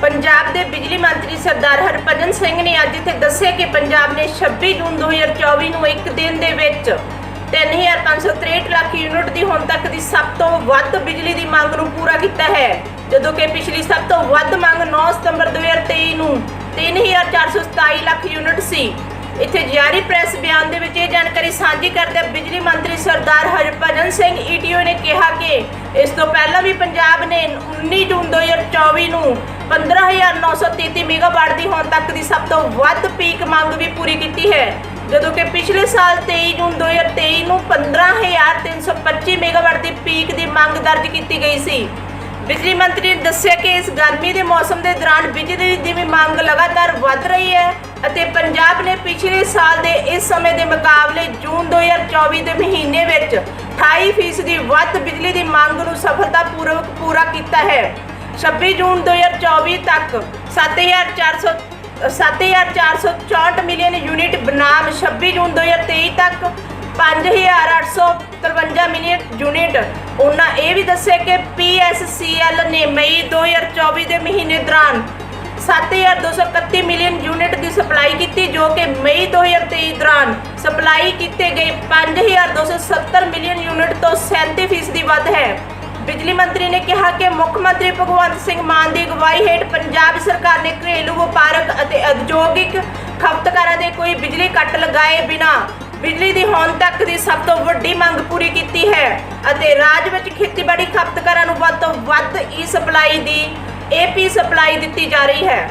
ਪੰਜਾਬ ਦੇ ਬਿਜਲੀ ਮੰਤਰੀ ਸਰਦਾਰ ਹਰਭਜਨ ਸਿੰਘ ਨੇ ਅੱਜ ਇੱਥੇ ਦੱਸਿਆ ਕਿ ਪੰਜਾਬ ਨੇ 26 ਜੂਨ 2024 ਨੂੰ ਇੱਕ ਦਿਨ ਦੇ ਵਿੱਚ 3563 ਲੱਖ ਯੂਨਿਟ ਦੀ ਹੁਣ ਤੱਕ ਦੀ ਸਭ ਤੋਂ ਵੱਧ ਬਿਜਲੀ ਦੀ ਮੰਗ ਨੂੰ ਪੂਰਾ ਕੀਤਾ ਹੈ। ਜਦੋਂ ਕਿ ਪਿਛਲੀ ਸਭ ਤੋਂ ਵੱਧ ਮੰਗ 9 ਸਤੰਬਰ 2023 ਨੂੰ 3427 ਲੱਖ ਯੂਨਿਟ ਸੀ। ਇੱਥੇ ਜਾਰੀ ਪ੍ਰੈਸ ਬਿਆਨ ਦੇ ਵਿੱਚ ਇਹ ਜਾਣਕਾਰੀ ਸਾਂਝੀ ਕਰਦੇ ਬਿਜਲੀ ਮੰਤਰੀ ਸਰਦਾਰ ਹਰਭਜਨ ਸਿੰਘ ਈਟੀਓ ਨੇ ਕਿਹਾ ਕਿ ਇਸ ਤੋਂ ਪਹਿਲਾਂ ਵੀ ਪੰਜਾਬ ਨੇ 19 ਜੂਨ 2024 ਨੂੰ 15933 ਮੈਗਾਵਾਟ ਦੀ ਹੁਣ ਤੱਕ ਦੀ ਸਭ ਤੋਂ ਵੱਧ ਪੀਕ ਮੰਗ ਵੀ ਪੂਰੀ ਕੀਤੀ ਹੈ। ਜਦੋਂ ਕਿ ਪਿਛਲੇ ਸਾਲ 23 ਜੂਨ 2023 ਨੂੰ 15325 ਮੈਗਾਵਾਟ ਦੀ ਪੀਕ ਦੀ ਮੰਗ ਦਰਜ ਕੀਤੀ ਗਈ ਸੀ। ਬਿਜਲੀ ਮੰਤਰੀ ਨੇ ਦੱਸਿਆ ਕਿ ਇਸ ਗਰਮੀ ਦੇ ਮੌਸਮ ਦੇ ਦੌਰਾਨ ਬਿਜਲੀ ਦੀ ਵੀ ਮੰਗ ਲਗਾਤਾਰ ਵੱਧ ਰਹੀ ਹੈ ਅਤੇ ਪੰਜਾਬ ਨੇ ਪਿਛਲੇ ਸਾਲ ਦੇ ਇਸ ਸਮੇਂ ਦੇ ਮੁਕਾਬਲੇ ਜੂਨ 2024 ਦੇ ਮਹੀਨੇ ਵਿੱਚ 28% ਦੀ ਵੱਧ ਬਿਜਲੀ ਦੀ ਮੰਗ ਨੂੰ ਸਫਲਤਾਪੂਰਵਕ ਪੂਰਾ ਕੀਤਾ ਹੈ। 26 ਜੂਨ 2024 ਤੱਕ 7400 7464 ਮਿਲੀਅਨ ਯੂਨਿਟ ਬਨਾਮ 26 ਜੂਨ 2023 ਤੱਕ 5853 ਮਿਲੀਅਨ ਯੂਨਿਟ ਉਹਨਾਂ ਇਹ ਵੀ ਦੱਸਿਆ ਕਿ PSCL ਨੇ ਮਈ 2024 ਦੇ ਮਹੀਨੇ ਦੌਰਾਨ 7231 ਮਿਲੀਅਨ ਯੂਨਿਟ ਦੀ ਸਪਲਾਈ ਕੀਤੀ, ਜੋ ਕਿ ਮਈ 2023 ਦੌਰਾਨ ਸਪਲਾਈ ਕੀਤੇ ਗਏ 5270 ਮਿਲੀਅਨ ਯੂਨਿਟ ਤੋਂ 37% ਦੀ ਵੱਧ ਹੈ। ਬਿਜਲੀ ਮੰਤਰੀ ਨੇ ਕਿਹਾ ਕਿ ਮੁੱਖ ਮੰਤਰੀ ਭਗਵੰਤ ਸਿੰਘ ਮਾਨ ਦੀ ਅਗਵਾਈ ਹੇਠ ਪੰਜਾਬ ਸਰਕਾਰ ਨੇ ਘਰੇਲੂ ਵਪਾਰਕ ਅਤੇ ਉਦਯੋਗਿਕ ਖਪਤਕਾਰਾਂ ਦੇ ਕੋਈ ਬਿਜਲੀ ਕੱਟ ਲਗਾਏ ਬਿਨਾ ਬਿਜਲੀ ਦੀ ਹੁਣ ਤੱਕ ਦੀ ਸਭ ਤੋਂ ਵੱਡੀ ਮੰਗ ਪੂਰੀ ਕੀਤੀ ਹੈ ਅਤੇ ਰਾਜ ਵਿੱਚ ਖੇਤੀਬਾੜੀ ਖਪਤਕਾਰਾਂ ਨੂੰ ਵੱਧ ਤੋਂ ਵੱਧ ਈ ਸਪਲਾਈ ਦੀ ਏਪੀ ਸਪਲਾਈ ਦਿੱਤੀ ਜਾ ਰਹੀ ਹੈ।